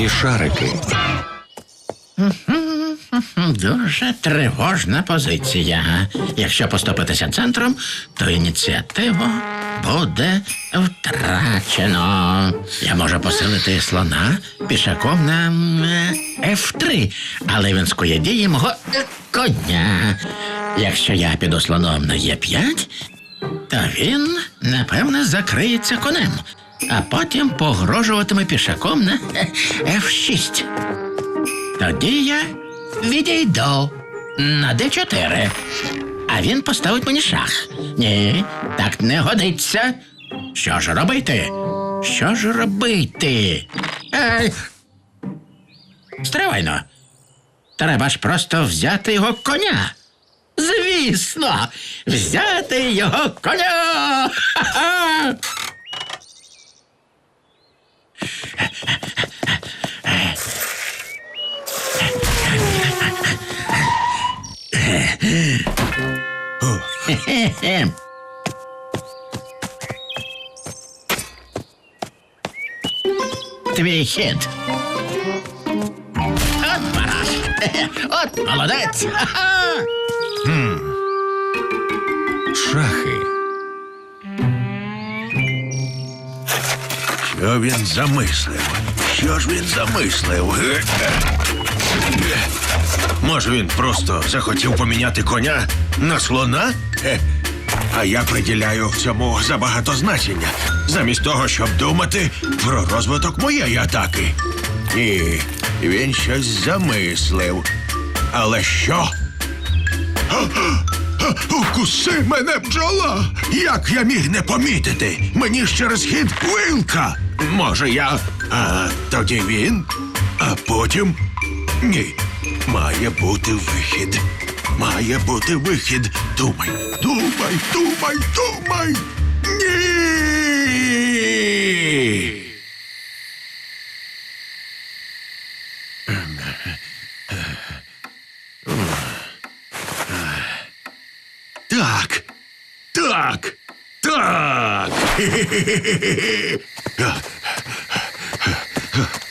Смішарики. Дуже тривожна позиція. Якщо поступитися центром, то ініціативу буде втрачено. Я можу посилити слона пішаком на м, F3, але він скоє дії мого коня. Якщо я піду слоном на Е5, то він, напевне, закриється конем, а потім погрожуватиме пішаком на е, F6. Тоді я відійду на Д4. А він поставить мені шах. Ні, так не годиться. Що ж робити? Що ж робити? Ей! Стривайно. Треба ж просто взяти його коня. Звісно, взяти його коня. Твій хід. От параш. Хе-хе. От молодець. Ха-ха. Шахи. Що він замислив? Що ж він замислив? Ге? Може, він просто захотів поміняти коня на слона? Хе. А я приділяю цьому забагато значення, замість того, щоб думати про розвиток моєї атаки. Ні, він щось замислив. Але що? Укуси мене бджола! Як я міг не помітити? Мені ж через хід вилка. Може, я. А тоді він, а потім. Ні. Має бути вихід. Має бути вихід. Думай, думай, думай, думай. Ні. Так. Так. Так.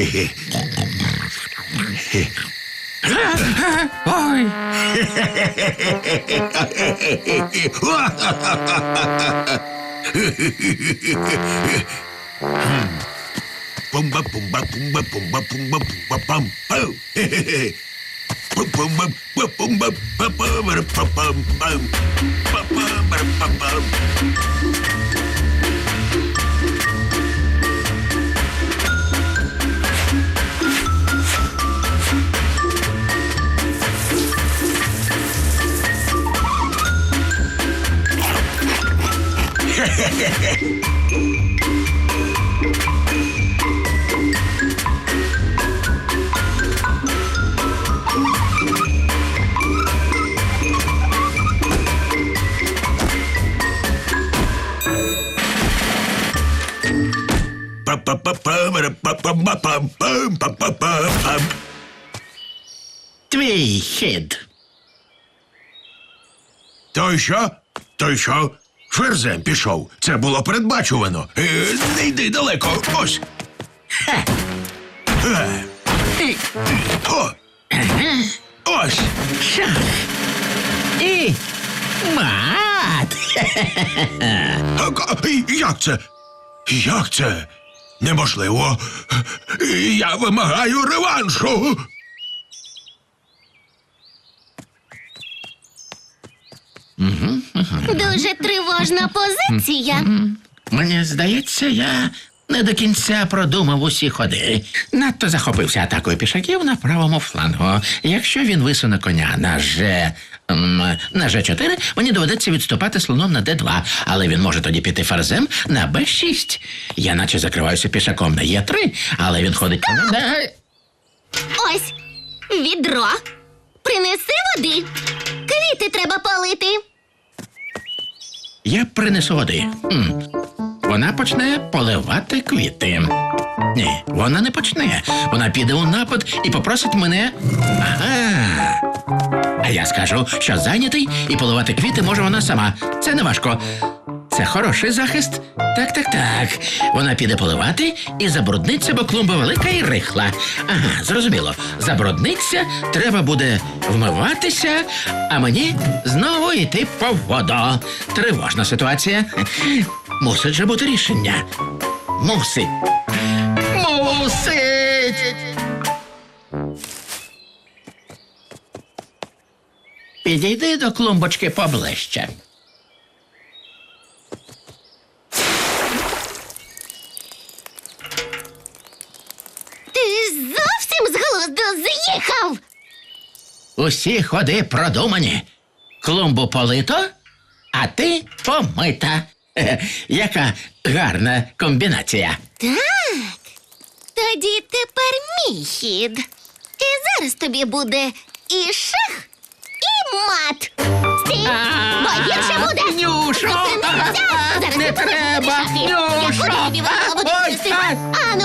Ôi. Bum bum bum bum bum bum bum bum bum bum bum bum. Oh. Bum bum bum bum bum bum bum bum bum bum bum bum bum bum bum. То й що? То й що? Ферзем пішов. Це було передбачувано. Е, не йди далеко. Ось. Хе. Е, І О. Ось. шах. І мат. А, Як це? Як це? Неможливо. Я вимагаю реваншу. Дуже тривожна позиція. Мені здається, я не до кінця продумав усі ходи. Надто захопився атакою пішаків на правому флангу. Якщо він висуне коня на Ж. На Ж4 мені доведеться відступати слоном на Д2, але він може тоді піти ферзем на Б6. Я наче закриваюся пішаком на Е3, але він ходить на Д. Ось відро. Принеси води. Квіти треба полити. Я принесу води. Вона почне поливати квіти. Ні, вона не почне. Вона піде у напад і попросить мене. Ага. А я скажу, що зайнятий і поливати квіти може вона сама. Це не важко. Це хороший захист. Так, так, так. Вона піде поливати і забрудниться, бо клумба велика і рихла. Ага, зрозуміло. Забрудниться, треба буде вмиватися, а мені знову йти по воду. Тривожна ситуація. Мусить же бути рішення. Мусить. Мусить. Підійди до клумбочки поближче. Глузду. Усі ходи продумані. Клумбу полито, а ти помита. Яка гарна комбінація. Так. Тоді тепер мій хід. І зараз тобі буде і шах, і мат. Стій, бо гірше буде. Нюшо! Зараз Не ти треба! Нюшо! буду тобі в голову Ой, дивитися. ай, А,